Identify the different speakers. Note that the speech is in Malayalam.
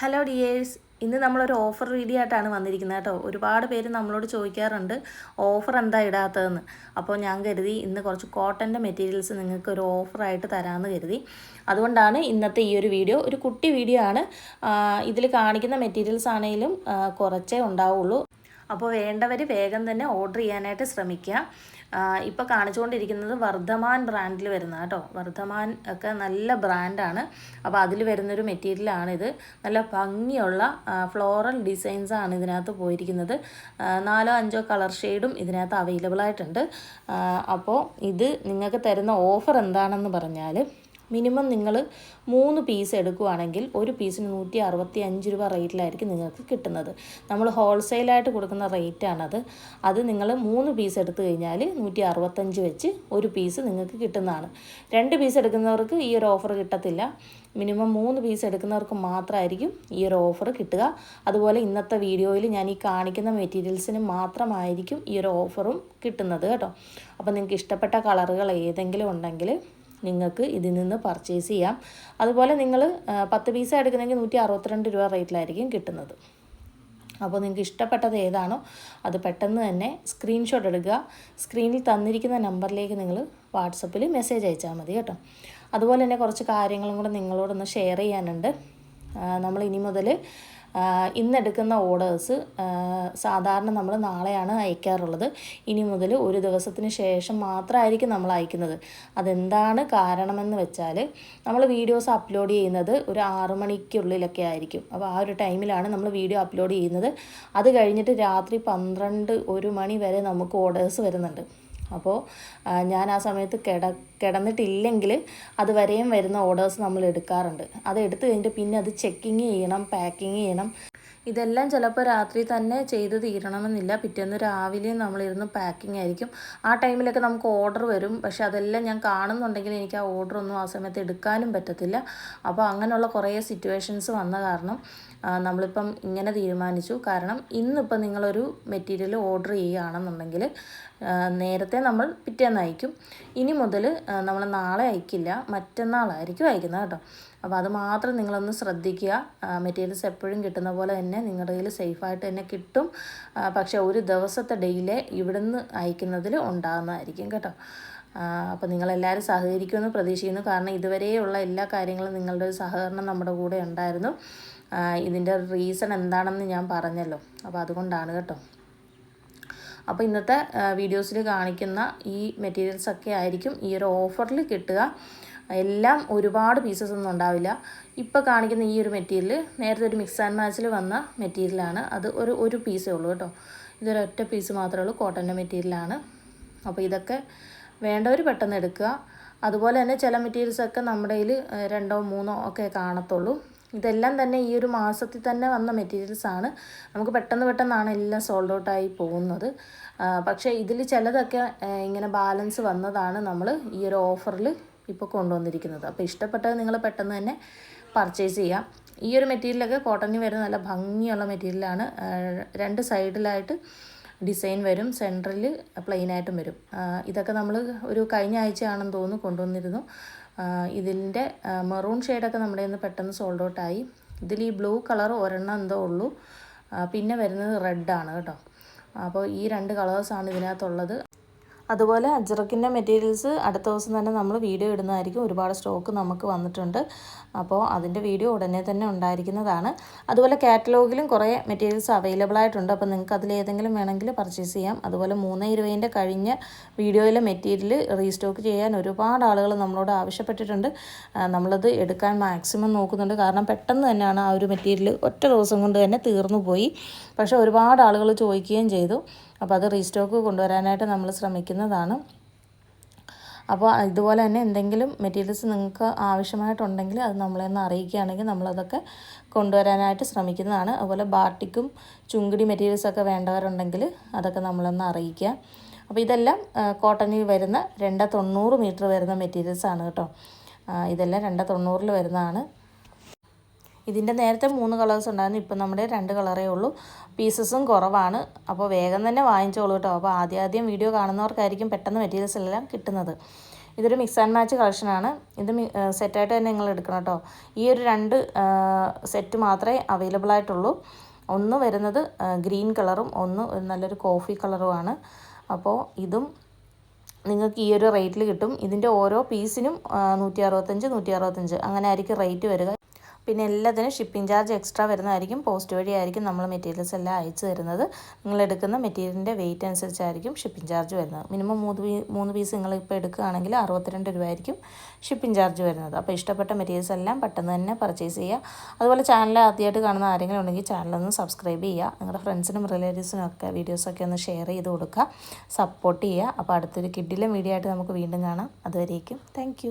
Speaker 1: ഹലോ ഡിയേഴ്സ് ഇന്ന് നമ്മളൊരു ഓഫർ വീഡിയോ ആയിട്ടാണ് വന്നിരിക്കുന്നത് കേട്ടോ. ഒരുപാട് പേര് നമ്മളോട് ചോദിക്കാറുണ്ട് ഓഫർ എന്താ ഇടാത്തതെന്ന്. അപ്പോൾ ഞാൻ കരുതി ഇന്ന് കുറച്ച് കോട്ടന്റെ മെറ്റീരിയൽസ് നിങ്ങൾക്ക് ഒരു ഓഫറായിട്ട് തരാമെന്ന് കരുതി. അതുകൊണ്ടാണ് ഇന്നത്തെ ഈ ഒരു വീഡിയോ ഒരു കുട്ടി വീഡിയോ ആണ്. ഇതിൽ കാണിക്കുന്ന മെറ്റീരിയൽസ് ആണെങ്കിലും കുറച്ചേ ഉണ്ടാവുള്ളൂ. അപ്പോൾ വേണ്ടവർ വേഗം തന്നെ ഓർഡർ ചെയ്യാനായിട്ട് ശ്രമിക്കുക. ഇപ്പോൾ കാണിച്ചുകൊണ്ടിരിക്കുന്നത് വർദ്ധമാൻ ബ്രാൻഡിൽ വരുന്ന കേട്ടോ. വർദ്ധമാൻ ഒക്കെ നല്ല ബ്രാൻഡാണ് അപ്പോൾ അതിൽ വരുന്നൊരു മെറ്റീരിയലാണിത് നല്ല ഭംഗിയുള്ള ഫ്ലോറൽ ഡിസൈൻസാണ് ഇതിനകത്ത് പോയിരിക്കുന്നത്. നാലോ അഞ്ചോ കളർ ഷെയ്ഡും ഇതിനകത്ത് അവൈലബിൾ ആയിട്ടുണ്ട്. അപ്പോൾ ഇത് നിങ്ങൾക്ക് തരുന്ന ഓഫർ എന്താണെന്ന് പറഞ്ഞാൽ മിനിമം നിങ്ങൾ മൂന്ന് പീസ് എടുക്കുകയാണെങ്കിൽ ഒരു പീസിന് നൂറ്റി അറുപത്തി അഞ്ച് രൂപ റേറ്റിലായിരിക്കും നിങ്ങൾക്ക് കിട്ടുന്നത്. നമ്മൾ ഹോൾസെയിലായിട്ട് കൊടുക്കുന്ന റേറ്റാണത് അത് നിങ്ങൾ മൂന്ന് പീസ് എടുത്തു കഴിഞ്ഞാൽ നൂറ്റി അറുപത്തഞ്ച് വെച്ച് ഒരു പീസ് നിങ്ങൾക്ക് കിട്ടുന്നതാണ്. രണ്ട് പീസ് എടുക്കുന്നവർക്ക് ഈ ഒരു ഓഫർ കിട്ടത്തില്ല. മിനിമം മൂന്ന് പീസ് എടുക്കുന്നവർക്ക് മാത്രമായിരിക്കും ഈ ഒരു ഓഫർ കിട്ടുക. അതുപോലെ ഇന്നത്തെ വീഡിയോയിൽ ഞാൻ ഈ കാണിക്കുന്ന മെറ്റീരിയൽസിന് മാത്രമായിരിക്കും ഈ ഒരു ഓഫറും കിട്ടുന്നത് കേട്ടോ. അപ്പോൾ നിങ്ങൾക്ക് ഇഷ്ടപ്പെട്ട കളറുകൾ ഏതെങ്കിലും ഉണ്ടെങ്കിൽ നിങ്ങൾക്ക് ഇതിൽ നിന്ന് പർച്ചേസ് ചെയ്യാം. അതുപോലെ നിങ്ങൾ പത്ത് പീസ് എടുക്കുന്നെങ്കിൽ നൂറ്റി അറുപത്തിരണ്ട് രൂപ റേറ്റിലായിരിക്കും കിട്ടുന്നത്. അപ്പോൾ നിങ്ങൾക്ക് ഇഷ്ടപ്പെട്ടത് ഏതാണോ അത് പെട്ടെന്ന് തന്നെ സ്ക്രീൻഷോട്ട് എടുക്കുക. സ്ക്രീനിൽ തന്നിരിക്കുന്ന നമ്പറിലേക്ക് നിങ്ങൾ വാട്സപ്പിൽ മെസ്സേജ് അയച്ചാൽ മതി കേട്ടോ. അതുപോലെ തന്നെ കുറച്ച് കാര്യങ്ങളും കൂടെ നിങ്ങളോടൊന്ന് ഷെയർ ചെയ്യാനുണ്ട്. നമ്മൾ ഇനി മുതൽ ഇന്നെടുക്കുന്ന ഓർഡേഴ്സ് സാധാരണ നമ്മൾ നാളെയാണ് അയക്കാറുള്ളത്. ഇനി മുതൽ ഒരു ദിവസത്തിന് ശേഷം മാത്രമായിരിക്കും നമ്മൾ അയക്കുന്നത്. അതെന്താണ് കാരണമെന്ന് വെച്ചാൽ നമ്മൾ വീഡിയോസ് അപ്ലോഡ് ചെയ്യുന്നത് ഒരു ആറു മണിക്കുള്ളിലൊക്കെ ആയിരിക്കും. അപ്പോൾ ആ ഒരു ടൈമിലാണ് നമ്മൾ വീഡിയോ അപ്ലോഡ് ചെയ്യുന്നത്. അത് കഴിഞ്ഞിട്ട് രാത്രി പന്ത്രണ്ട് ഒരു മണി വരെ നമുക്ക് ഓർഡേഴ്സ് വരുന്നുണ്ട്. അപ്പോൾ ഞാൻ ആ സമയത്ത് കിട കിടന്നിട്ടില്ലെങ്കിൽ അതുവരെയും വരുന്ന ഓർഡേഴ്സ് നമ്മൾ എടുക്കാറുണ്ട്. അത് എടുത്തു കഴിഞ്ഞിട്ട് പിന്നെ അത് ചെക്കിങ് ചെയ്യണം പാക്കിങ് ചെയ്യണം. ഇതെല്ലാം ചിലപ്പോൾ രാത്രി തന്നെ ചെയ്ത് തീരണമെന്നില്ല. പിറ്റേന്ന് രാവിലെ നമ്മളിരുന്ന് പാക്കിംഗ് ആയിരിക്കും. ആ ടൈമിലൊക്കെ നമുക്ക് ഓർഡർ വരും. പക്ഷെ അതെല്ലാം ഞാൻ കാണുന്നുണ്ടെങ്കിൽ എനിക്ക് ആ ഓർഡർ ഒന്നും ആ സമയത്ത് എടുക്കാനും പറ്റത്തില്ല. അപ്പോൾ അങ്ങനെയുള്ള കുറേ സിറ്റുവേഷൻസ് വന്ന കാരണം നമ്മളിപ്പം ഇങ്ങനെ തീരുമാനിച്ചു. കാരണം ഇന്നിപ്പം നിങ്ങളൊരു മെറ്റീരിയൽ ഓർഡർ ചെയ്യുകയാണെന്നുണ്ടെങ്കിൽ നേരത്തെ നമ്മൾ പിറ്റേന്ന് അയക്കും. ഇനി മുതൽ നമ്മൾ നാളെ അയക്കില്ല. മറ്റന്നാളായിരിക്കും അയക്കുന്നത് കേട്ടോ. അപ്പോൾ അത് മാത്രം നിങ്ങളൊന്ന് ശ്രദ്ധിക്കുക. മെറ്റീരിയൽസ് എപ്പോഴും കിട്ടുന്ന പോലെ തന്നെ നിങ്ങളുടെ കയ്യിൽ സേഫായിട്ട് തന്നെ കിട്ടും. പക്ഷേ ഒരു ദിവസത്തെ ഡെയിലേ ഇവിടുന്ന് അയക്കുന്നതിൽ ഉണ്ടാകുന്നതായിരിക്കും കേട്ടോ. അപ്പോൾ നിങ്ങളെല്ലാവരും സഹകരിക്കുമെന്ന് പ്രതീക്ഷിക്കുന്നു. കാരണം ഇതുവരെയുള്ള എല്ലാ കാര്യങ്ങളും നിങ്ങളുടെ ഒരു സഹകരണം നമ്മുടെ കൂടെ ഉണ്ടായിരുന്നു. ഇതിന്റെ റീസൺ എന്താണെന്ന് ഞാൻ പറഞ്ഞല്ലോ. അപ്പോൾ അതുകൊണ്ടാണ് കേട്ടോ. അപ്പോൾ ഇന്നത്തെ വീഡിയോസിൽ കാണിക്കുന്ന ഈ മെറ്റീരിയൽസ് ഒക്കെ ആയിരിക്കും ഈ ഒരു ഓഫറിൽ കിട്ടുക. എല്ലാം ഒരുപാട് പീസസ് ഒന്നും ഉണ്ടാവില്ല. ഇപ്പോൾ കാണിക്കുന്ന ഈ ഒരു മെറ്റീരിയൽ നേരത്തെ ഒരു മിക്സ് ആൻഡ് മാച്ചിൽ വന്ന മെറ്റീരിയലാണ് അത് ഒരു ഒരു പീസേ ഉള്ളൂ കേട്ടോ. ഇതൊരു ഒറ്റ പീസ് മാത്രമേ ഉള്ളൂ കോട്ടന്റെ മെറ്റീരിയലാണ് അപ്പോൾ ഇതൊക്കെ വേണ്ടവർ പെട്ടെന്ന് എടുക്കുക. അതുപോലെ തന്നെ ചില മെറ്റീരിയൽസൊക്കെ നമ്മുടെ കയ്യിൽ രണ്ടോ മൂന്നോ ഒക്കെ കാണത്തുള്ളൂ. ഇതെല്ലാം തന്നെ ഈ ഒരു മാസത്തിൽ തന്നെ വന്ന മെറ്റീരിയൽസ് ആണ്. നമുക്ക് പെട്ടെന്ന് പെട്ടെന്നാണ് എല്ലാം സോൾഡ് ഔട്ടായി പോകുന്നത്. പക്ഷേ ഇതിൽ ചിലതൊക്കെ ഇങ്ങനെ ബാലൻസ് വന്നതാണ് നമ്മൾ ഈ ഒരു ഓഫറിൽ ഇപ്പോൾ കൊണ്ടുവന്നിരിക്കുന്നത്. അപ്പോൾ ഇഷ്ടപ്പെട്ടത് നിങ്ങൾ പെട്ടെന്ന് തന്നെ പർച്ചേസ് ചെയ്യാം. ഈ ഒരു മെറ്റീരിയലൊക്കെ കോട്ടണിൽ വരുന്ന നല്ല ഭംഗിയുള്ള മെറ്റീരിയലാണ് രണ്ട് സൈഡിലായിട്ട് ഡിസൈൻ വരും സെൻട്രലിൽ പ്ലെയിനായിട്ടും വരും. ഇതൊക്കെ നമ്മൾ ഒരു കഴിഞ്ഞ ആഴ്ചയാണെന്ന് തോന്നുന്നു കൊണ്ടുവന്നിരുന്നു. ഇതിന്റെ മെറൂൺ ഷെയ്ഡൊക്കെ നമ്മുടെ നിന്ന് പെട്ടെന്ന് സോൾഡ് ഔട്ടായി ഇതിൽ ഈ ബ്ലൂ കളർ ഒരെണ്ണം എന്തോ ഉള്ളൂ. പിന്നെ വരുന്നത് റെഡാണ് കേട്ടോ. അപ്പോൾ ഈ രണ്ട് കളേഴ്സാണ് ഇതിനകത്തുള്ളത്. അതുപോലെ അജ്രക്കിന്റെ മെറ്റീരിയൽസ് അടുത്ത ദിവസം തന്നെ നമ്മൾ വീഡിയോ ഇടുന്നതായിരിക്കും. ഒരുപാട് സ്റ്റോക്ക് നമുക്ക് വന്നിട്ടുണ്ട്. അപ്പോൾ അതിന്റെ വീഡിയോ ഉടനെ തന്നെ ഉണ്ടായിരിക്കുന്നതാണ്. അതുപോലെ കാറ്റലോഗിലും കുറേ മെറ്റീരിയൽസ് അവൈലബിൾ ആയിട്ടുണ്ട്. അപ്പോൾ നിങ്ങൾക്ക് അതിൽ ഏതെങ്കിലും വേണമെങ്കിൽ പർച്ചേസ് ചെയ്യാം. അതുപോലെ മൂന്ന് ഇരുപതിന്റെ കഴിഞ്ഞ വീഡിയോയിലെ മെറ്റീരിയൽ റീസ്റ്റോക്ക് ചെയ്യാൻ ഒരുപാട് ആളുകൾ നമ്മളോട് ആവശ്യപ്പെട്ടിട്ടുണ്ട്. നമ്മളത് എടുക്കാൻ മാക്സിമം നോക്കുന്നുണ്ട്. കാരണം പെട്ടെന്ന് തന്നെയാണ് ആ ഒരു മെറ്റീരിയൽ ഒറ്റ ദിവസം കൊണ്ട് തന്നെ തീർന്നു പോയി. പക്ഷേ ഒരുപാട് ആളുകൾ ചോദിക്കുകയും ചെയ്തു. അപ്പോൾ അത് റീസ്റ്റോക്ക് കൊണ്ടുവരാനായിട്ട് നമ്മൾ ശ്രമിക്കുന്നതാണ്. അപ്പോൾ ഇതുപോലെ തന്നെ എന്തെങ്കിലും മെറ്റീരിയൽസ് നിങ്ങൾക്ക് ആവശ്യമായിട്ടുണ്ടെങ്കിൽ അത് നമ്മളെ ഒന്ന് അറിയിക്കുകയാണെങ്കിൽ നമ്മളതൊക്കെ കൊണ്ടുവരാനായിട്ട് ശ്രമിക്കുന്നതാണ്. അതുപോലെ ബാട്ടിക്കും ചുങ്കിടി മെറ്റീരിയൽസൊക്കെ വേണ്ടവരുണ്ടെങ്കിൽ അതൊക്കെ നമ്മളൊന്ന് അറിയിക്കുക. അപ്പോൾ ഇതെല്ലാം കോട്ടണിൽ വരുന്ന രണ്ട് തൊണ്ണൂറ് മീറ്റർ വരുന്ന മെറ്റീരിയൽസാണ് കേട്ടോ. ഇതെല്ലാം രണ്ട് തൊണ്ണൂറിൽ വരുന്നതാണ്. ഇതിന്റെ നേരത്തെ മൂന്ന് കളേഴ്സ് ഉണ്ടായിരുന്നു. ഇപ്പം നമ്മുടെ രണ്ട് കളറേ ഉള്ളൂ. പീസസും കുറവാണ്. അപ്പോൾ വേഗം തന്നെ വാങ്ങിച്ചോളൂ കേട്ടോ. അപ്പോൾ ആദ്യം ആദ്യം വീഡിയോ കാണുന്നവർക്കായിരിക്കും പെട്ടെന്ന് മെറ്റീരിയൽസ് എല്ലാം കിട്ടുന്നത്. ഇതൊരു മിക്സ് ആൻഡ് മാച്ച് കളക്ഷനാണ് ഇത് സെറ്റായിട്ട് തന്നെ നിങ്ങൾ എടുക്കണം കേട്ടോ. ഈ ഒരു രണ്ട് സെറ്റ് മാത്രമേ അവൈലബിൾ ആയിട്ടുള്ളൂ. ഒന്ന് വരുന്നത് ഗ്രീൻ കളറും ഒന്ന് നല്ലൊരു കോഫി കളറുമാണ് അപ്പോൾ ഇതും നിങ്ങൾക്ക് ഈ ഒരു റേറ്റിൽ കിട്ടും. ഇതിന്റെ ഓരോ പീസിനും നൂറ്റി അറുപത്തഞ്ച് നൂറ്റി അറുപത്തഞ്ച് അങ്ങനെ ആയിരിക്കും റേറ്റ് വരിക. പിന്നെ എല്ലാത്തിനും ഷിപ്പിംഗ് ചാർജ് എക്സ്ട്രാ വരുന്നതായിരിക്കും. പോസ്റ്റ് വഴിയായിരിക്കും നമ്മൾ മെറ്റീരിയൽസ് എല്ലാം അയച്ചു തരുന്നത്. നിങ്ങൾ എടുക്കുന്ന മെറ്റീരിയലിന്റെ വെയിറ്റ് അനുസരിച്ചായിരിക്കും ഷിപ്പിംഗ് ചാർജ് വരുന്നത്. മിനിമം മൂന്ന് പീ മൂന്ന് പീസ് നിങ്ങൾ ഇപ്പോൾ എടുക്കുകയാണെങ്കിൽ അറുപത്തിരണ്ട് രൂപയായിരിക്കും ഷിപ്പിംഗ് ചാർജ് വരുന്നത്. അപ്പോൾ ഇഷ്ടപ്പെട്ട മെറ്റീരിയൽസ് എല്ലാം പെട്ടെന്ന് തന്നെ പർച്ചേസ് ചെയ്യുക. അതുപോലെ ചാനൽ ആദ്യമായിട്ട് കാണുന്ന ആരെങ്കിലും ഉണ്ടെങ്കിൽ ചാനലൊന്ന് സബ്സ്ക്രൈബ് ചെയ്യുക. നിങ്ങളുടെ ഫ്രണ്ട്സിനും റിലേറ്റീവ്സിനും ഒക്കെ വീഡിയോസൊക്കെ ഒന്ന് ഷെയർ ചെയ്ത് കൊടുക്കുക. സപ്പോർട്ട് ചെയ്യുക. അപ്പോൾ അടുത്തൊരു കിഡിലും വീഡിയോ ആയിട്ട് നമുക്ക് വീണ്ടും കാണാം. അതുവരേക്കും. താങ്ക്